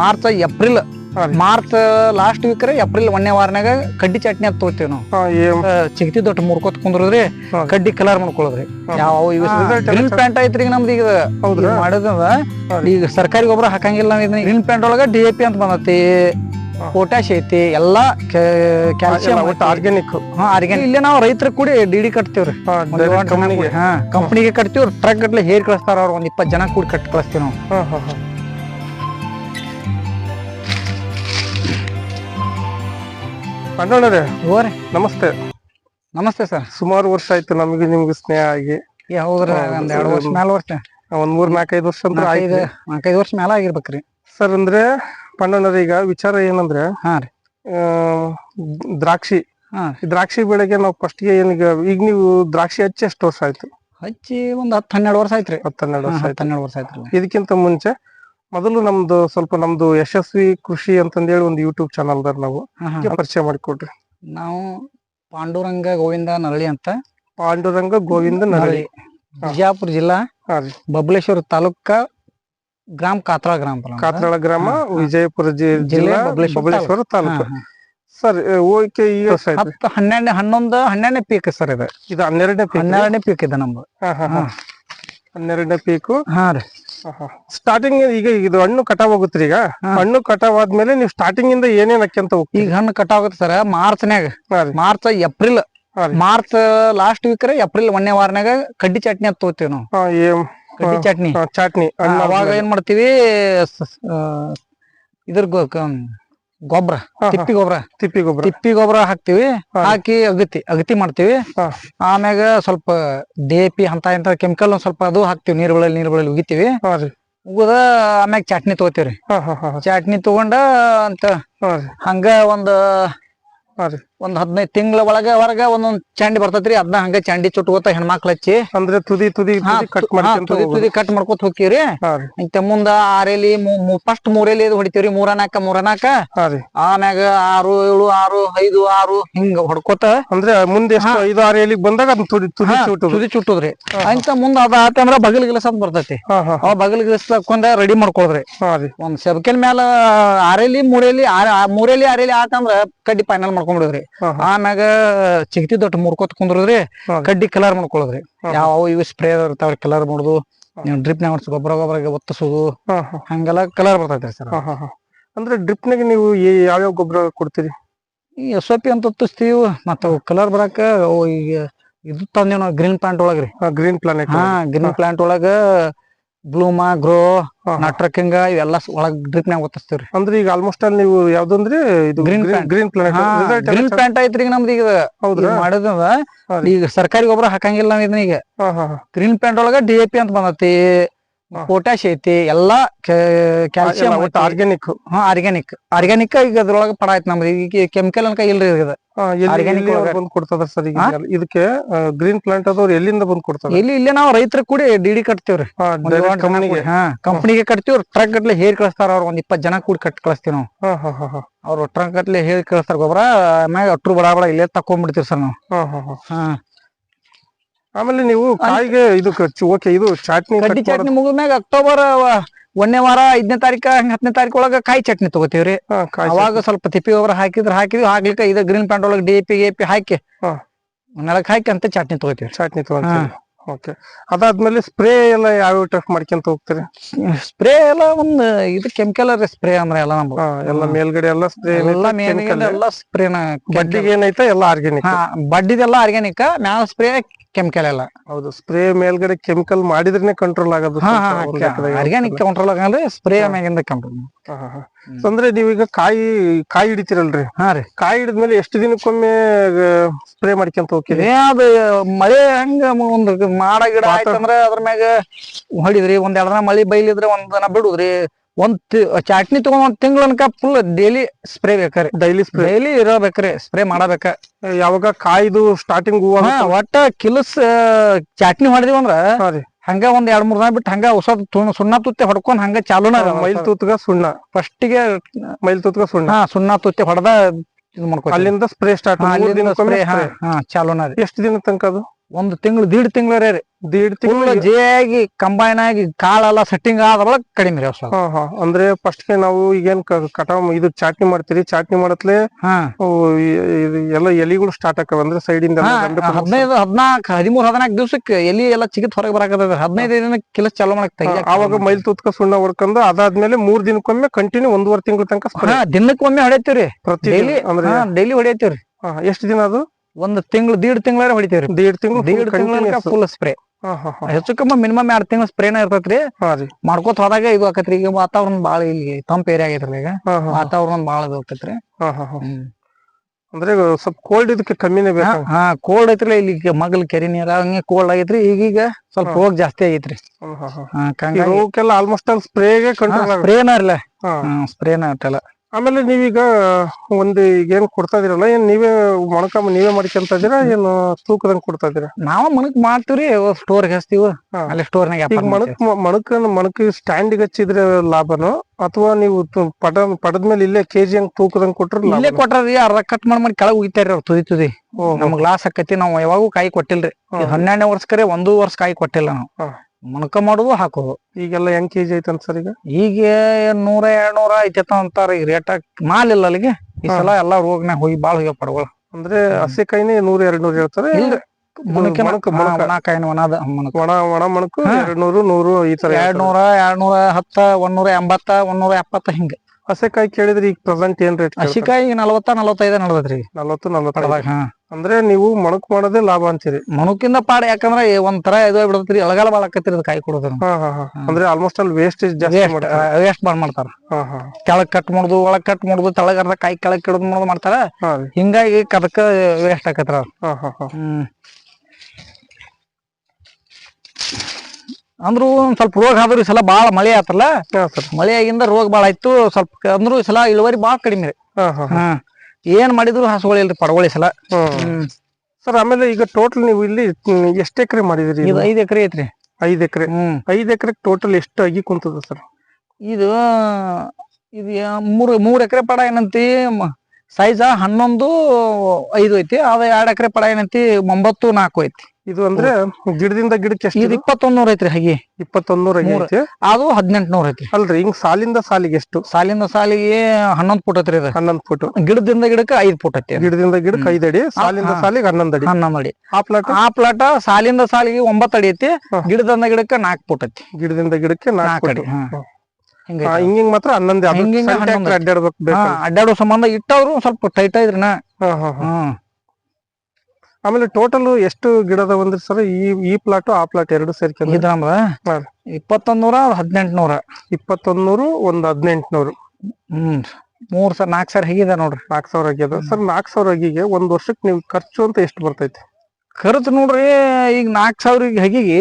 March April. March last week ರೀ April ಒಂದನೇ ವಾರನಾಗ ಕಡ್ಡಿ ಚಟ್ನಿ ಅಂತ ತೊಗೋತೇವ್ ನಾವು. ಚಿಗತಿ ದೊಡ್ಡ ಮುರ್ಕೋತ್ ಕುಂದ್ರದ್ರಿ ಕಡ್ಡಿ ಕಲರ್ ಮಾಡ್ಕೊಳ್ಳೋದ್ರಿ ಯಾವ ಗ್ರೀನ್ ಪ್ಯಾಂಟ್ ಐತ್ರಿ ನಮ್ದು ಈಗ. ಹೌದ್ರಾ? ಮಾಡಿದ ಈಗ ಸರ್ಕಾರಿ ಗೊಬ್ಬರ ಹಾಕಂಗಿಲ್ಲ ನಾವು ಗ್ರೀನ್ ಪ್ಯಾಂಟ್ ಒಳಗ ಡಿ ಎ ಪಿ ಅಂತ ಬಂದತಿ. ಪೊಟ್ಯಾಶ್ ಐತಿ ಎಲ್ಲಾ ಕ್ಯಾಲ್ಸಿಯಂ ಆರ್ಗ್ಯಾನಿಕ್ ಹಾ ಆರ್ಗ್ಯಾನಿಕ್ ಇಲ್ಲೇ ನಾವು ರೈತರ ಕೂಡಿ ಡಿಡಿ ಕಟ್ತೀವ್ರಿ. ಕಂಪನಿಗೆ ಹಾ ಕಂಪ್ನಿಗೆ ಕಟ್ತೀವಿ ಟ್ರಕ್ ಗಟ್ಲೆ ಹೇರ್ ಕಳಿಸ್ತಾರ ಅವ್ರ ಒಂದ್ ಇಪ್ಪತ್ ಜನ ಕೂಡಿ ಕಟ್ ಕಳಿಸ್ತೀವಿ ನಾವು. ಹಾ ಹೋರಿ ನಮಸ್ತೆ. ನಮಸ್ತೆ ಸರ್. ಸುಮಾರು ವರ್ಷ ಆಯ್ತು ನಮಗೆ ನಿಮ್ಗೆ ಸ್ನೇಹ ಆಗಿ. ಹೌದ್ರಿ ಒಂದ್ ಎರಡು ವರ್ಷ. ಮ್ಯಾಲ ವರ್ಷ. ಒಂದ್ ಮೂರ್ ನಾಲ್ಕೈದು ವರ್ಷ ಅಂದ್ರೆ ಆಯ್ತು. ನಾಲ್ಕೈದು ವರ್ಷ ಮ್ಯಾಲ ಆಗಿರ್ಬೇಕ್ರಿ. ಸರ್ ಅಂದ್ರೆ ಪಣ್ಣಣ್ಣರ ಈಗ ವಿಚಾರ ಏನಂದ್ರೆ ಹಾ ರೀ. ದ್ರಾಕ್ಷಿ. ದ್ರಾಕ್ಷಿ ಬೆಳೆಗೆ ನಾವು ಫಸ್ಟ್ಗೆ ಏನೀಗ ಈಗ ನೀವು ದ್ರಾಕ್ಷಿ ಹಚ್ಚಿ ಎಷ್ಟು ವರ್ಷ ಆಯ್ತು? ಹಚ್ಚಿ ಒಂದ್ ಹತ್ತು ಹನ್ನೆರಡು ವರ್ಷ ಆಯ್ತ್ರಿ ಹತ್ತು ಹನ್ನೆರಡು ವರ್ಷ ಆಯ್ತು. ಹನ್ನೆರಡು ವರ್ಷ ಆಯ್ತು ಇದಕ್ಕಿಂತ ಮುಂಚೆ ಮೊದಲು ನಮ್ದು ಸ್ವಲ್ಪ ನಮ್ದು ಯಶಸ್ವಿ ಕೃಷಿ ಅಂತಂದೇಳಿ ಒಂದು ಯೂಟ್ಯೂಬ್ ಚಾನಲ್ ನಾವು. ಪರಿಚಯ ಮಾಡಿಕೊಡ್ರಿ ನಾವು ಪಾಂಡುರಂಗ ಗೋವಿಂದ ನರಳಿ ಅಂತ. ಪಾಂಡುರಂಗ ಗೋವಿಂದ ನರಳಿ. ಬಿಜಾಪುರ ಜಿಲ್ಲಾ ಬಬಲೇಶ್ವರ ತಾಲೂಕ ಗ್ರಾಮ ಕಾತ್ರಾಳ ಗ್ರಾಮ. ಕಾತ್ರಾಳ ಗ್ರಾಮ. ವಿಜಯಪುರ ಜಿಲ್ಲೆ ಬಬಲೇಶ್ವರ ತಾಲೂಕು. ಸರ್ ಓಕೆ ಈಗ ವರ್ಷ ಆಯ್ತು. ಹತ್ತು ಹನ್ನೆರಡನೇ ಹನ್ನೊಂದು ಹನ್ನೆರಡನೇ ಪೀಕ್ ಸರ್ ಇದು. ಇದು ಹನ್ನೆರಡನೇ ಪೀಕ್ ಹನ್ನೆರಡನೇ ಪೀಕ್ ಇದೆ ನಮ್ದು. ಹನ್ನೆರಡನೇ ಪೀಕು ಹಾ ರೀ. ಸ್ಟಾರ್ಟಿಂಗ್ ಈಗ ಇದು ಹಣ್ಣು ಕಟಾವ್ ಹೋಗುತ್ರಿ ಈಗ. ಹಣ್ಣು ಕಟಾವ್ ಆದ್ಮೇಲೆ ನೀವು ಸ್ಟಾರ್ಟಿಂಗ್ ಇಂದ ಏನೇನ್ ಅಕ್ಕಿಂತ ಹೋಗ್ತೀವಿ ಈಗ ಹಣ್ಣು ಕಟಾವ್ ಆಗುತ್ತೆ sir ಮಾರ್ಚ್ನ್ಯಾಗ. March April. March last week April ಒಂದನೇ ವಾರನಾಗ ಕಡ್ಡಿ ಚಟ್ನಿ ಅಂತ ತಗೋತೀವಿ ನಾವು. ಕಡ್ಡಿ ಚಟ್ನಿ. ಚಟ್ನಿ. ಅವಾಗ ಏನ್ ಮಾಡ್ತೀವಿ ಇದ್ರ ಗೊ- ಕ- ಗೊಬ್ರ ಹಾ, ಹಾ. ತಿಪ್ಪಿ ಗೊಬ್ಬರ. ತಿಪ್ಪಿ ಗೊಬ್ಬರ. ತಿಪ್ಪಿ ಗೊಬ್ಬರ ಹಾಕ್ತಿವಿ ಹಾಕಿ ಅಗತಿ ಅಗತಿ ಮಾಡ್ತೀವಿ. ಆಮ್ಯಾಗ ಸ್ವಲ್ಪ ಡಿ ಎ ಪಿ ಅಂತ ಇಂತ ಕೆಮಿಕಲ್ ಒಂದ್ ಸ್ವಲ್ಪ ಅದು ಹಾಕ್ತಿವಿ ನೀರ್ ನೀರುಗಳಲ್ಲಿ ಉಗಿತೀವಿ. ಉಗದ ಆಮ್ಯಾಗ ಚಟ್ನಿ ತಗೋತೀವ್ರಿ. ಚಟ್ನಿ ತಗೊಂಡ ಅಂತ ಹಂಗ ಒಂದ್ ಒಂದ್ ಹದಿನೈದು ತಿಂಗಳ ಒಳಗ ಹೊರಗ ಒಂದೊಂದ್ ಚಂಡಿ ಬರ್ತೈತ್ರಿ. ಅದನ್ನ ಹಂಗ ಚಂಡಿ ಚುಟ್ಕೋತ ಹೆಣ್ಮಕ್ಳ ಹಚ್ಚಿ ಅಂದ್ರೆ ತುದಿ ತುದಿ ತುದಿ ಕಟ್ ತುದಿ ತುದಿ ಕಟ್ ಮಾಡ್ಕೋತ ಹೋಗ್ತೀವ್ರಿ. ಇಂತ ಮುಂದ ಆರೇಲಿ ಫಸ್ಟ್ ಮೂರೇಲಿ ಹೊಡಿತೀವ್ರಿ. ಮೂರ ಮೂರನಾಕ. ಮೂರ ನಾಲ್ಕ ಆಮ್ಯಾಗ ಆರು ಏಳು ಆರು ಐದು ಆರು ಹಿಂಗ ಹೊಡ್ಕೋತ ಅಂದ್ರೆ ಮುಂದೆ ಐದು ಆರು ಏಳಿಗೆ ಬಂದಾಗ ಅದನ್ನ ತುದಿ ತುದಿ ಚುಟ್ಟು ತುದಿ ಚುಟ್ಟುದ್ರಿ ಅಂತ ಮುಂದ ಅದ ಆತಂದ್ರ ಬಗಲ್ ಗಿಲಸ್ ಅಂತ ಬರ್ತೈತಿ ಆ ಅವ ಬಗಲ್ ಗಿಲಸ್ ಹಾಕೊಂಡ ರೆಡಿ ಮಾಡ್ಕೊಳ್ರಿ. ಒಂದ್ ಸೆಬಕಿನ ಮ್ಯಾಲ ಆರೇಲಿ ಮೂರೇಲಿ ಮೂರೇಲಿ ಆರೇಲಿ ಆತಂದ್ರ ಕಡ್ಡಿ ಫೈನಲ್ ಮಾಡ್ಕೊಂಡ್ಬಿಡುದ್ರಿ. ಆಮ್ಯಾಗ ಚಿಗತಿ ದೊಡ್ಡ ಮುರ್ಕೋತ್ ಕುಂದ್ರದ್ರಿ ಕಡ್ಡಿ ಕಲರ್ ಮಾಡ್ಕೊಳ್ಳೋದ್ರಿ. ಯಾವ ಇವು ಸ್ಪ್ರೇ ಇರ್ತಾವ್ರಿ ಕಲರ್ ಮಾಡುದು. ನೀವು ಡ್ರಿಪ್ ನಾಗ ಗೊಬ್ಬರ ಗೊಬ್ಬರ ಒತ್ತಿಸೋದು. ಹಂಗೆಲ್ಲ ಕಲರ್ ಬರ್ತೈತ್ರಿ ಸರ್. ಅಂದ್ರೆ ಡ್ರಿಪ್ ನಾಗ ನೀವು ಯಾವ ಯಾವ್ಯಾವ ಗೊಬ್ಬರ ಕೊಡ್ತೀರಿ? ಈ ಎಸ್ ಪಿ ಅಂತ ಒತ್ತಿಸ್ತೀವಿ. ಮತ್ತ ಕಲರ್ ಬರಾಕ ಈಗ ಇದು ತಂದೇವ್ ನಾವು ಗ್ರೀನ್ ಪ್ಲಾಂಟ್ ಒಳಗ್ರಿ. ಗ್ರೀನ್ ಪ್ಲಾಂಟ್ ಹಾ ಗ್ರೀನ್ ಪ್ಲಾಂಟ್ ಒಳಗ ಬ್ಲೂಮಾ ಗ್ರೋ ನಟ್ರಕಿಂಗ್ ಇವೆಲ್ಲ ಒಳಗ್ ಡ್ರಿಪ್ ನಾಗ ಒತ್ತಿಸ್ತೀವ್ರಿ. ಅಂದ್ರೆ ಈಗ ಆಲ್ಮೋಸ್ಟ್ ಅಲ್ಲಿ ನೀವು ಯಾವ್ದಂದ್ರೆ ಇದು green plant green plant green plant ಐತ್ರಿ ಈಗ ನಮ್ದು ಈಗ. ಮಾಡಿದ ಈಗ ಸರ್ಕಾರಿ ಗೊಬ್ಬರ ಹಾಕಂಗಿಲ್ಲ ನಾವ್ ಇದನ್ನ ಈಗ. ಗ್ರೀನ್ ಪ್ಲಾಂಟ್ ಒಳಗ ಡಿ ಎ ಪಿ ಅಂತ ಬಂದತಿ. ಪೊಟ್ಯಾಶ್ ಐತಿ ಎಲ್ಲಾ ಕ್ಯಾಲ್ಸಿಯಂ ಆರ್ಗ್ಯಾನಿಕ್ ಹಾ ಆರ್ಗ್ಯಾನಿಕ್ ಆರ್ಗ್ಯಾನಿಕ್ ಈಗ ಅದ್ರೊಳಗ ಪಡ ಆಯ್ತು ನಮ್ದು. ಈಗ ಕೆಮಿಕಲ್ ಅನ್ಕ ಇಲ್ರಿ ಇದು. ಬಂದ್ ಕೊಡ್ತದ ಸರ್ ಈಗ ಇದಕ್ಕೆ ಗ್ರೀನ್ ಪ್ಲಾಂಟ್ ಅದವ್ರು ಎಲ್ಲಿಂದ ಬಂದ್ ಕೊಡ್ತಾರೆ ಇಲ್ಲಿ ಇಲ್ಲೇ ನಾವು ರೈತರ ಕೂಡಿ ಡಿಡಿ ಕಟ್ತೇವ್ರಿ. ಕಟ್ತೀವ್ರಿ ಕಂಪನಿಗೆ ಕೂಡಿ. ಹಾ ಕಂಪ್ನಿಗೆ ಕಟ್ತೀವಿ ಟ್ರಕ್ ಗಟ್ಲೆ ಹೇರ್ ಕಳಿಸ್ತಾರ ಅವ್ರ. ಒಂದ್ ಇಪ್ಪತ್ ಜನ ಕೂಡಿ ಕಟ್ ಕಳಿಸ್ತೀವಿ ನಾವು. ಅವ್ರು ಟ್ರಕ್ ಗಟ್ಲೆ ಹೇರ್ ಕಳಿಸ್ತಾರ ಗೊಬ್ಬರ ಆಮ್ಯಾಗ ಅಟ್ರು ಬಡ ಬಡ ಇಲ್ಲೇ ತಕೊಂಡ್ಬಿಡ್ತೀವಿ ಸರ್ ನಾವು. ಹಾ. ಆಮೇಲೆ ನೀವು ಕಾಯಿಗೆ ಇದು ಓಕೆ ಇದು ಚಾಟ್ನಿ ಕಡ್ಡಿ ಚಟ್ನಿ ಮುಗಿದ್ಮ್ಯಾಗ ಅಕ್ಟೋಬರ್ ಒಂದನೇ ವಾರ ಐದನೇ ತಾರೀಕ ಹತ್ತನೇ ತಾರೀಕು ಒಳಗ ಕಾಯಿ ಚಟ್ನಿ ತಗೋತೀವ್ರಿ ಅವಾಗ ಸ್ವಲ್ಪ ತಿಪ್ಪಿ ಗೊಬ್ಬರ ಹಾಕಿದ್ರ ಹಾಕಿದ್ವಿ ಹಾಕ್ಲಿಕ್ಕೆ ಇದು ಗ್ರೀನ್ ಪ್ಯಾಂಟ್ ಒಳಗ ಡಿ ಪಿ ಎ ಪಿ ಹಾಕಿ. ನೆಲಕ್ ಹಾಕಿ ಅಂತ ಚಟ್ನಿ ತಗೋತೀವಿ. ಚಟ್ನಿ ತಗೊಂತೀರಿ ಓಕೆ. ಅದಾದ್ಮೇಲೆ ಸ್ಪ್ರೇ ಎಲ್ಲ ಯಾವ ಟೈಪ್ ಮಾಡ್ಕೊಂತ ಹೋಗ್ತೀರಿ? ಸ್ಪ್ರೇ ಎಲ್ಲ ಒಂದು ಇದು ಕೆಮಿಕಲ್ ಸ್ಪ್ರೇ ಅಂದ್ರೆ ಎಲ್ಲ ನಮ್ಗೆ ಎಲ್ಲ ಮೇಲ್ಗಡೆ ಎಲ್ಲ ಸ್ಪ್ರೇ ಎಲ್ಲ ಮೇಲ್ಗಡೆ ಎಲ್ಲ ಸ್ಪ್ರೇನ ಬಡ್ಡಿಗೆ ಏನೈತೆ? ಎಲ್ಲ ಆರ್ಗ್ಯಾನಿಕ್ ಬಡ್ಡಿದೆಲ್ಲ ಆರ್ಗ್ಯಾನಿಕ್ ಮ್ಯಾಲ ಸ್ಪ್ರೇ ಕೆಮಿಕಲ್ ಎಲ್ಲ. ಹೌದು ಸ್ಪ್ರೇ ಮೇಲ್ಗಡೆ ಕೆಮಿಕಲ್ ಮಾಡಿದ್ರೆ ಕಂಟ್ರೋಲ್ ಆಗೋದು ಆರ್ಗ್ಯಾನಿಕ್ ಕಂಟ್ರೋಲ್ ಆಗಂದ್ರೆ ಸ್ಪ್ರೇ ಮ್ಯಾಗಿಂದ ಕಂಟ್ರೋಲ್ ಅಂದ್ರೆ ನೀವೀಗ ಕಾಯಿ ಕಾಯಿ ಹಿಡಿತೀರಲ್ರಿ? ಹಾ ರೀ. ಕಾಯಿ ಹಿಡಿದ್ಮೇಲೆ ಎಷ್ಟು ದಿನಕ್ಕೊಮ್ಮೆ ಸ್ಪ್ರೇ ಮಾಡ್ಕೊಂತ ಹೋಗ್ತೀರಿ? ಅದು ಮಳೆ ಹಂಗ ಒಂದ್ ಮಾಡ ಗಿಡ ಆಯ್ತಂದ್ರ ಅದ್ರ ಮ್ಯಾಗ ಹೊಡಿದ್ರಿ ಒಂದ್ ಎರಡ್ ದಿನ ಮಳಿ ಬೈಲಿದ್ರೆ ಒಂದ್ ದಿನ ಬಿಡುದ್ರಿ. ಒಂದ್ ಚಾಟ್ನಿ ತಗೊಂಡ್ ಒಂದ್ ತಿಂಗಳ ಫುಲ್ ಡೈಲಿ ಸ್ಪ್ರೇ ಬೇಕ್ರಿ ಡೈಲಿ ಸ್ಪ್ರೇ ಡೈಲಿ ಇರಬೇಕ್ರಿ ಸ್ಪ್ರೇ ಮಾಡಬೇಕ. ಯಾವಾಗ ಕಾಯ್ದು ಸ್ಟಾರ್ಟಿಂಗ್ ಹೂವ ಒಟ್ಟ ಕಿಲಸ್ ಚಾಟ್ನಿ ಹೊಡೆದಿವಂದ್ರ ಹಂಗ ಒಂದ್ ಎರಡ್ ಮೂರ್ ದಿನ ಬಿಟ್ಟು ಹಂಗ ಹೊಸ ತು- ಸುಣ್ಣ ತುತ್ತೆ ಹೊಡ್ಕೊಂಡ್ ಹಂಗ ಚಾಲೂನ ಮೈಲ್ ತೂತ್ಗ ಸುಣ್ಣ. ಫಸ್ಟಿಗೆ ಮೈಲ್ ತೂತ್ಗ ಸುಣ್ಣ. ಹಾ ಸುಣ್ಣ ತುತ್ತೆ ಹೊಡೆದ ಇದು ಮಾಡ್ಕೊತೀವಿ. ಅಲ್ಲಿಂದ ಸ್ಪ್ರೇ ಸ್ಟಾರ್ಟ್ ಹಾ, ಅಲ್ಲಿಂದ ಸ್ಪ್ರೇ ಹಾ. ಹಾ ಚಾಲೂನ ರೀ ಎಷ್ಟು ದಿನ ತನಕ ಅದು? ಒಂದ್ ತಿಂಗಳು ದೀಡ್ ತಿಂಗಳ ರೀ. ದೀಡ್ ತಿಂಗಳು ಜೇಯಾಗಿ ಕಂಬೈನ್ ಆಗಿ ಕಾಳೆಲ್ಲ ಸೆಟ್ಟಿಂಗ್ ಆದ್ರೊಳಗ್ ಕಡಿಮೆ ರೀ ಹಾ ಹಾ. ಅಂದ್ರೆ ಫಸ್ಟ್ಗೆ ನಾವು ಈಗೇನ್ ಕಟಾವ್ ಇದು ಚಾಟ್ನಿ ಮಾಡ್ತೀರಿ. ಚಾಟ್ನಿ ಮಾಡತ್ಲೆ ಎಲ್ಲ ಎಲಿಗಳು ಸ್ಟಾರ್ಟ್ ಆಕವ ಅಂದ್ರೆ ಸೈಡ್ ಇಂದ ಹದಿನೈದು ಹದಿನಾಲ್ಕು ಹದಿಮೂರ್ ಹದಿನಾಲ್ಕು ದಿವ್ಸಕ್ಕೆ ಎಲಿ ಎಲ್ಲ ಚಿಗಿತ್ ಹೊರಗೆ ಬರಾಕತ್ತದ ಹದಿನೈದು ದಿನ ಕೆಲಸ ಚಾಲೂ ಮಾಡಕ್ ಅವಾಗ ಮೈಲ್ ತೂತ್ಕ ಸುಣ್ಣ ಹೊಡ್ಕೊಂಡು ಅದಾದ್ಮೇಲೆ ಮೂರ್ ದಿನಕ್ಕೊಮ್ಮೆ ಕಂಟಿನ್ಯೂ ಒಂದೂವರೆ ತಿಂಗಳ ತನಕ ದಿನಕ್ಕೊಮ್ಮೆ ಹಾ ದಿನಕ್ಕೆ ಒಮ್ಮೆ ಹೊಡಿತೀವ್ರಿ. ಪ್ರತಿ ಡೈಲಿ ಅಂದ್ರೆ ಡೈಲಿ ಹೊಡಿತೀವ್ರಿ. ಹಾ, ಎಷ್ಟ್ ದಿನ ಅದು? ಒಂದ್ ತಿಂಗಳು ದೀಡ್ ತಿಂಗಳ ಹೊಡಿತೀವ್ರಿ. ದೀಡ್ ತಿಂಗಳು ದೀಡ್ ತಿಂಗಳ ಫುಲ್ ಸ್ಪ್ರೇ ಹೆಚ್ಚು ಕಮ್ಮಿ ಮಿನಿಮಮ್ ಎರಡ್ ತಿಂಗಳ ಸ್ಪ್ರೇನ ಇರ್ತೈತ್ರಿ. ಮಾಡ್ಕೋತ ಹೋದಾಗ ಇದು ಆಕತ್ರಿ. ಈಗ ವಾತಾವರಣ ಬಾಳ ಇಲ್ಲಿ ತಂಪ ಏರಿಯಾ ಆಗೈತ್ರಿ ಈಗ. ವಾತಾವರಣ ಬಾಳ ಇದು ಆಕತ್ರಿ. ಹಾ ಹಾ ಹಾ. ಅಂದ್ರೆ ಸ್ವಲ್ಪ ಕೋಲ್ಡ್ ಇದಕ್ಕೆ ಕಮ್ಮಿನೇ ಬೇಕು ಹಾ ಕೋಲ್ಡ್ ಐತ್ರಿ ಇಲ್ಲಿ ಮಗಲ್ ಕೆರಿ ನೀರ ಹಂಗೆ ಕೋಲ್ಡ್ ಆಗೈತ್ರಿ. ಈಗೀಗ ಸ್ವಲ್ಪ ರೋಗ ಜಾಸ್ತಿ ಆಗೈತ್ರಿ. ರೋಗಕ್ಕೆಲ್ಲ ಆಲ್ಮೋಸ್ಟ್ ಸ್ಪ್ರೇಗೆ ಕಂಟ್ರೋಲ್ ಸ್ಪ್ರೇನ ಇರ್ಲ ಹಾ ಸ್ಪ್ರೇನ ಇಟ್ಟಲ್ಲ ಆಮೇಲೆ ನೀವೀಗ ಒಂದು ಈಗ ಏನ್ ಕೊಡ್ತಾ ಇದೀರಲ್ಲ ಏನ್ ನೀವೇ ಮೊಣಕ ನೀವೇ ಮಾಡ್ಕೊಂತ ಇದೀರಾ ಏನು ತೂಕದಂಗ್ ಕೊಡ್ತಾ ಇದೀರಾ? ನಾವ ಮಣಕ್ ಮಾಡ್ತೀವ್ರಿ ಸ್ಟೋರ್ ಹಚ್ತೀವಿ. ಅಲ್ಲಿ ಸ್ಟೋರ್ನಾಗ ಈಗ ಮಣಕ್ ಮಣಕ ಮಣಕ್ ಸ್ಟ್ಯಾಂಡ್ ಹಚ್ಚಿದ್ರೆ ಲಾಭನು ಅಥವಾ ನೀವು ಪಡ ಪಡದ ಮೇಲೆ ಇಲ್ಲೇ ಕೆಜಿ ಹಂಗ್ ತೂಕದಂಗ್ ಕೊಟ್ರ ಇಲ್ಲೇ ಕೊಟ್ರಿ ಅರ್ಧ ಕಟ್ ಮಾಡಿ ಮಾಡಿ ಕೆಳಗ್ ಉಗಿತಾರ್ರಿ ಅವ್ರು ತುದಿ ತುದಿ. ನಮ್ಗ್ ಲಾಸ್ ಆಕತಿ ನಾವ್ ಯಾವಾಗೂ ಕಾಯಿ ಕೊಟ್ಟಿಲ್ರಿ. ಹನ್ನೆರಡನೇ ವರ್ಷಕ್ಕರೆ ಒಂದು ವರ್ಷ ಕಾಯಿ ಕೊಟ್ಟಿಲ್ಲ ನಾವು. ಮಣಕ ಮಾಡುದು ಹಾಕೋದು. ಈಗೆಲ್ಲ ಹೆಂಗ್ ಕೆಜಿ ಐತಂತ ಸರ್ ಈಗ? ಈಗ ನೂರ ಎರಡ್ ನೂರ ಅಂತಾರ ಈಗ ರೇಟ್ ಮಾಲ್ ಇಲ್ಲ ಅಲ್ಲಿಗೆ. ಈ ಸಲ ಎಲ್ಲಾ ರೋಗನ ಹೋಗಿ ಬಾಳ ಹೋಗ್ಯಾವ ಪಡಗಳು ಅಂದ್ರೆ ಹಸಿಕಾಯಿನೇ ನೂರ ಎರಡ್ ನೂರ್ ಹೇಳ್ತಾರೆ ಮಣಕ ಮಣಕ ಮಣಕ. ಒಣ ಕಾಯಿನ ಒಣದ ಮಣಕ. ಒಣ ಒಣ ಮಣಕು ಹಾ. ಎರಡ್ ನೂರು ನೂರು ಈ ತರ ಎರಡ್ ನೂರ ಎರಡ್ ನೂರ ಹತ್ತ ಒಂದ್ ಎಂಬತ್ತ ಒಂದ್ ಎಪ್ಪತ್ತ ಹಿಂಗ. ಹಸೆಕಾಯಿ ಕೇಳಿದ್ರೆ ಈಗ ಪ್ರೆಸೆಂಟ್ ಏನ್ ರೇಟ್ ಹಸಿಕಾಯಿ ನಲವತ್ತ ನಲವತ್ತೈದ ನಡದೈತ್ರಿ ನಲವತ್ತು ನಲ್ವತ್ತು ನಲ್ವತ್ತೈದು. ಹಾ. ಅಂದ್ರೆ ನೀವು ಮಣಕ್ ಮಾಡೋದೇ ಲಾಭ ಅಂತೀರಿ. ಮಣಕಿಂದ ಪಾಡ ಯಾಕಂದ್ರ ತರ ಇದು ಬಿಡತ್ರಿ ಎಳಗಾಲ ಬಾಳ ಆಕತ್ರಿ ಇದು ಕಾಯಿ ಕೊಡೋದು ಹಾ ಹಾ ಹಾ. ಅಂದ್ರೆ ಆಲ್ಮೋಸ್ಟ್ ಅಲ್ಲಿ ವೇಸ್ಟೇಜ್ ಜಾಸ್ತಿ ವೇಸ್ಟ್ ಮಾಡ್ತಾರೆ. ವೇಸ್ಟ್ ಬಾಳ್ ಮಾಡ್ತಾರ. ಹಾ ಹಾ. ಕೆಳಗ್ ಕಟ್ ಮಾಡುದು ಒಳಗ್ ಕಟ್ ಮಾಡುದು ತೆಳಗ್ ಅರ್ಧ ಕಾಯಿ ಕೆಳಗ್ ಕಿಡದ್ ಮಾಡುದು ಮಾಡ್ತಾರ. ಹಾ ರೀ. ಹಿಂಗಾಗಿ ಕದಕ್ಕ ವೇಸ್ಟ್ ಆಕತ್ರ ಹಾ ಹಾ ಹಾ. ಹ್ಮ್. ಅಂದ್ರು ಒಂದ್ ಸ್ವಲ್ಪ ರೋಗ ಆದ್ರೂ ಈ ಸಲ ಬಾಳ ಮಳೆ ಆತಲ್ಲ? ಹಾ ಸರ್. ಮಳೆ ಆಗಿಂದ ರೋಗ ಬಾಳ ಆಯ್ತು ಸ್ವಲ್ಪ ಅಂದ್ರು ಈ ಸಲ ಇಳುವರಿ ಬಾಳ ಕಡಿಮೆ ರೀ. ಹಾ ಹಾ. ಹಾ. ಏನ್ ಮಾಡಿದ್ರು ಹಸುಗಳಿಲ್ರಿ ಪಡಗೋಳಿ ಸಲ. ಹ್ಮ್. ಸರ್ ಆಮೇಲೆ ಈಗ ಟೋಟಲ್ ನೀವು ಇಲ್ಲಿ ಎಷ್ಟು ಎಕರೆ ಮಾಡಿದ್ರಿ ಇದು ಐದ್ ಎಕರೆ ಐತ್ರಿ. ಐದ್ ಎಕರೆ. ಹ್ಮ್. ಐದ್ ಎಕರೆ ಟೋಟಲ್ ಎಷ್ಟು ಅಗಿ ಕುಂತದ ಸರ್? ಇದು ಇದು ಮೂರು ಮೂರು ಮೂರ್ ಎಕರೆ ಪಡ ಏನಂತಿ ಸೈಜ್ ಹನ್ನೊಂದು ಐದು ಐತಿ ಅದ ಎರಡ್ ಎಕರೆ ಪಡ ಏನಂತಿ ಒಂಬತ್ತು ನಾಲ್ಕು ಐತಿ. ಇದು ಅಂದ್ರೆ ಗಿಡದಿಂದ ಗಿಡಕ್ಕೆ ಇದು ಇಪ್ಪತ್ತೊಂದ್ ನೂರ್ ಐತ್ರಿ ಹಾಗೆ. ಇಪ್ಪತ್ತೊಂದೂರ ಅಗಿ ಐತಿ? ಅದು ಹದಿನೆಂಟು ಐತಿ ಅಲ್ರಿ ಹಿಂಗ್ ಸಾಲಿಂದ ಸಾಲಿಗೆ ಎಷ್ಟು? ಸಾಲಿಂದ ಸಾಲಿಗೆ ಹನ್ನೊಂದ್ ಫುಟ್ ಐತ್ರಿ ಇದು. ಹನ್ನೊಂದ್ ಫುಟ್ ಗಿಡದಿಂದ ಗಿಡಕ್ಕೆ ಐದ್ ಫುಟ್ ಐತಿ ಗಿಡದಿಂದ ಗಿಡಕ್ಕೆ ಐದ್ ಅಡಿ ಸಾಲಿಂದ. ಸಾಲಿಗೆ ಹನ್ನೊಂದ್ ಅಡಿ. ಹನ್ನೊಂದ್ ಅಡಿ. ಆ ಪ್ಲಾಟ್ ಆ ಪ್ಲಾಟ್ ಸಾಲಿಂದ ಸಾಲಿಗೆ ಒಂಬತ್ತು ಅಡಿ ಐತಿ. ಗಿಡದಿಂದ ಗಿಡಕ್ಕೆ ನಾಲ್ಕು ಫುಟ್ ಐತಿ. ಗಿಡದಿಂದ ಗಿಡಕ್ಕೆ ನಾಲ್ಕು ಅಡಿ ಹಿಂಗ ಹಿಂಗ ಹಿಂಗ್ ಹಿಂಗ್ ಮಾತ್ರ ಹನ್ನೊಂದ್ ಅಡ್ಡಾಡ್ಬೇಕು ಅಡ್ಡಾಡೋ ಸಂಬಂಧ ಇಟ್ಟವ್ರು ಸ್ವಲ್ಪ ಟೈಟ್ ಐತ್ರಿ ನಾ ಹಾ ಹ್ಮ್ ಆಮೇಲೆ ಟೋಟಲ್ ಎಷ್ಟು ಗಿಡದ ಒಂದ್ರಿ ಸರ್ ಈ ಈ ಪ್ಲಾಟ್ ಆ ಪ್ಲಾಟ್ ಎರಡು ಸೇರ್ಕೊಂಡು ಇದು ನಮ್ದ. ಇಪ್ಪತ್ತೊಂದ್ ನೂರ ಹದಿನೆಂಟು ನೂರ ಇಪ್ಪತ್ತೊಂದ್ನೂರು ಒಂದ್ ಹದಿನೆಂಟ್ನೂರು. ಹ್ಮ್. ಮೂರ್ ಸರ್ ನಾಲ್ಕು ಸಾವಿರ ಹೇಗಿದೆ ನೋಡ್ರಿ. ನಾಲ್ಕು ಸಾವಿರ ಆಗ್ಯದ. ಸರ್ ನಾಲ್ಕು ಸಾವಿರ ಅಗಿಗೆ ಒಂದ್ ವರ್ಷಕ್ಕೆ ನೀವು ಖರ್ಚು ಅಂತ ಎಷ್ಟು ಬರ್ತೈತಿ? ಖರ್ಚು ನೋಡ್ರಿ ಈಗ ನಾಲ್ಕು ಸಾವಿರ ಹಗಿಗೆ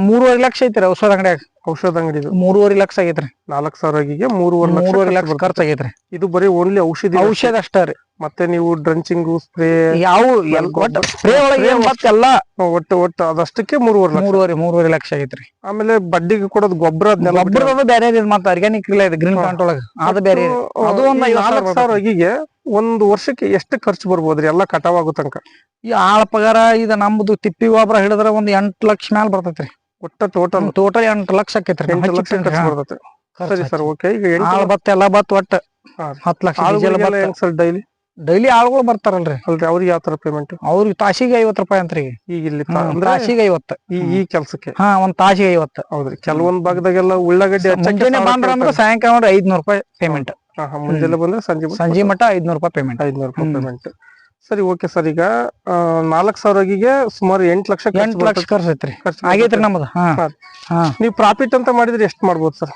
ಮೂರುವರೆ ಲಕ್ಷ ಐತ್ರಿ ಔಷಧ ಅಂಗಡಿಯಾಗ. ಔಷಧ ಅಂಗಡಿದು. ಮೂರುವರೆ ಲಕ್ಷ ಆಗೈತ್ರಿ. ನಾಲ್ಕ್ ಸಾವಿರ ಆಗಿಗೆ ಮೂರುವರೆ ಲಕ್ಷ ಮೂರುವರೆ ಲಕ್ಷ ಖರ್ಚ ಆಗೈತ್ರಿ. ಇದು ಬರೀ ಓನ್ಲಿ ಔಷಧಿ ಔಷಧ ಅಷ್ಟೇ ರೀ. ಮತ್ತೆ ನೀವು ಡ್ರಂಚಿಂಗು ಸ್ಪ್ರೇ ಯಾವ ಸ್ಪ್ರೇ ಒಳಗೆ ಮತ್ತೆಲ್ಲ ಒಟ್ಟು ಒಟ್ಟು ಅದಷ್ಟಕ್ಕೆ ಮೂರುವರೆ ಲಕ್ಷ. ಮೂರುವರೆ ಮೂರುವರೆ ಲಕ್ಷ ಆಗೈತ್ರಿ. ಆಮೇಲೆ ಬಡ್ಡಿಗೆ ಕೊಡೋದು ಗೊಬ್ಬರ ಗೊಬ್ಬರದ ಬೇರೆ ಇದೆ ಮತ್ತೆ ಆರ್ಗ್ಯಾನಿಕ್ ಇಲ್ಲ ಇದು ಗ್ರೀನ್ ಪ್ಲಾಂಟ್ ಒಳಗ. ಅದು ಬೇರೆ ಇದೆ. ಅದು ಒಂದ್ ನಾಲ್ಕ್ ಸಾವಿರ ನಾಲ್ಕು ಸಾವಿರ ಅಗಿಗೆ ಒಂದು ವರ್ಷಕ್ಕೆ ಎಷ್ಟು ಖರ್ಚು ಬರ್ಬೋದ್ರಿ? ಎಲ್ಲ ಕಟಾವ್ ಆಗೋ ತನಕ. ಈ ಆಳ ಪಗಾರ ಇದು ನಮ್ದು ತಿಪ್ಪಿ ಗೊಬ್ಬರ ಹಿಡಿದ್ರ ಒಂದ್ ಎಂಟ್ ಲಕ್ಷ ಮ್ಯಾಲ ಬರ್ತೈತ್ರಿ. ಒಟ್ಟ ಟೋಟಲ್ ಟೋಟಲ್ ಎಂಟು ಲಕ್ಷ ಆಕೈತ್ರಿ ಎಂಟು ಲಕ್ಷ ಬರ್ತೈತೆ. ಸರಿ ಸರ್ ಓಕೆ ಈಗ ಆಳ್ ಬತ್ತ ಎಲ್ಲಾ ಬತ್ತ ಒಟ್ಟ ಹತ್ತು ಲಕ್ಷ ಡೀಸೆಲ್ ಬತ್ತ. ಸರ್ ಡೈಲಿ ಡೈಲಿ ಆಳುಗಳು ಬರ್ತಾರಲ್ರಿ. ಅಲ್ರಿ ಅವ್ರಿಗೆ ಯಾವ ತರ ಪೇಮೆಂಟ್ ಅವ್ರಿಗೆ ತಾಸಿಗೆ ಐವತ್ ರೂಪಾಯಿ ಅಂತ್ರಿ. ಈಗ. ಇಲ್ಲಿ ತಾಸಿಗೆ ಐವತ್ತು. ಈ ಈ ಕೆಲ್ಸಕ್ಕೆ? ಹಾ ಒಂದ್ ತಾಸಿಗೆ ಐವತ್ತು. ಹೌದ್ರಿ ಕೆಲವೊಂದ್ ಭಾಗದಾಗೆಲ್ಲ ಉಳ್ಳಾಗಡ್ಡಿ ಮುಂಜಾನೆ ಬಂದ್ರ ಅಂದ್ರೆ ಸಾಯಂಕಾಲ ಐದ್ನೂರ್ ರೂಪಾಯಿ ಪೇಮೆಂಟ್ ಮುಂಜಾನೆ ಬಂದ್ರೆ ಸಂಜೆ ಸಂಜೆ ಮಟ್ಟ ಐದ್ನೂರ್ ರೂಪಾಯಿ ಪೇಮೆಂಟ್ ಐದ್ನೂರು ರೂಪಾಯಿ ಪೇಮೆಂಟ್ ಸರಿ ಓಕೆ ಸರ್. ಈಗ ನಾಲ್ಕ್ ಸಾವಿರ ಅಗಿಗೆ ಸುಮಾರು ಎಂಟು ಲಕ್ಷ ಎಂಟು ಲಕ್ಷ. ಖರ್ಚು ಐತ್ರಿ. ಆಗೈತ್ರಿ. ನಮ್ದು. ನೀವು ಪ್ರಾಫಿಟ್ ಅಂತ ಮಾಡಿದ್ರೆ ಎಷ್ಟು ಮಾಡ್ಬೋದು ಸರ್?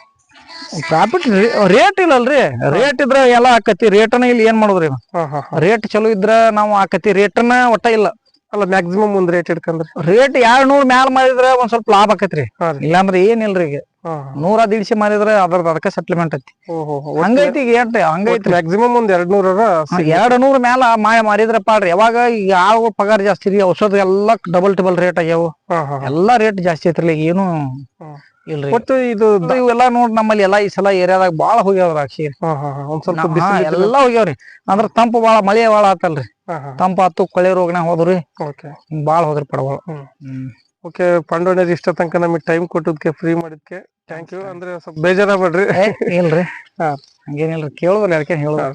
ಪ್ರಾಫಿಟ್ ರೇಟ್ ಇಲ್ಲಲ್ರಿ. ರೇಟ್ ಇದ್ರ ಎಲ್ಲ ಆಕತಿ. ರೇಟನ ಇಲ್ಲಿ ಏನ್ ಮಾಡುದ್ರಿ ರೇಟ್ ಚಲೋ ಇದ್ರ ನಾವು ಆಕತಿ. ರೇಟನ್ನ ಒಟ್ಟ ಇಲ್ಲ. ಅಲ್ಲ ಮ್ಯಾಕ್ಸಿಮಮ್ ಒಂದ್ ರೇಟ್ ಇಟ್ಕಂದ್ರೆ ರೇಟ್ ಎರಡ್ ನೂರ್ ಮ್ಯಾಲ ಮಾಡಿದ್ರ ಒಂದ್ ಸ್ವಲ್ಪ ಲಾಭ ಆಕತ್ರಿ. ಇಲ್ಲಾಂದ್ರ ಏನಿಲ್ರಿ ಈಗ. ನೂರ ದೀಡ್ಸಿ ಮಾರಿದ್ರ ಅದ್ರದ್ ಅದಕ್ಕೆ ಸೆಟ್ಲ್ಮೆಂಟ್ ಐತಿ. ಹಂಗೈತಿ ಈಗ ಏನ್ ಹಂಗೈತಿ ಮ್ಯಾಕ್ಸಿಮಮ್ ಒಂದ್ ಎರಡ್ ನೂರ ಎರಡ್ ನೂರ್ ಮ್ಯಾಲ ಮಾಯಾ ಮಾರಿದ್ರ ಪಾಡ್ರಿ. ಯಾವಾಗ ಈಗ ಆಳುಗಳ ಪಗಾರ ಜಾಸ್ತಿ ರೀ ಔಷಧ ಎಲ್ಲಾ ಡಬಲ್ ಟಬಲ್ ರೇಟ್ ಆಗ್ಯಾವ. ಎಲ್ಲಾ ರೇಟ್ ಜಾಸ್ತಿ ಐತ್ರಿ ಈಗ ಏನು. ಇಲ್ರಿ. ಒಟ್ಟು ಇದು ಇವೆಲ್ಲ ನೋಡ್ ನಮ್ಮಲ್ಲಿ ಎಲ್ಲಾ ಈ ಸಲ ಏರಿಯಾದಾಗ ಬಾಳ ಹೋಗ್ಯಾವ ಅಕ್ಷಿ. ಎಲ್ಲಾ ಹೋಗ್ಯಾವ್ರಿ. ಅಂದ್ರ ತಂಪು ಬಾಳ ಮಳೆ ಬಾಳ ಆತಲ್ರಿ. ತಂಪಾತು ಕೊಳೆ ರೋಗನ ಹೋದ್ರಿ ಓಕೆ ಬಾಳ್ ಹೋದ್ರಿ ಪಡವಳ. ಓಕೆ ಪಾಂಡವಣ್ಣ ಇಷ್ಟ ತನಕ ನಮಗೆ ಟೈಮ್ ಕೊಟ್ಟದಕ್ಕೆ ಫ್ರೀ ಮಾಡಿದ್ಕೆ. ಥ್ಯಾಂಕ್ ಯು ಅಂದ್ರೆ ಸ್ವಲ್ಪ ಬೇಜಾರ ಮಾಡ್ರಿ ಇಲ್ರಿ. ಹಾ. ಹಂಗೇನಿಲ್ರಿ. ಕೇಳುದ್ರಿ ಅದಕ್ಕೆ ಹೇಳುದು. ಹಾ.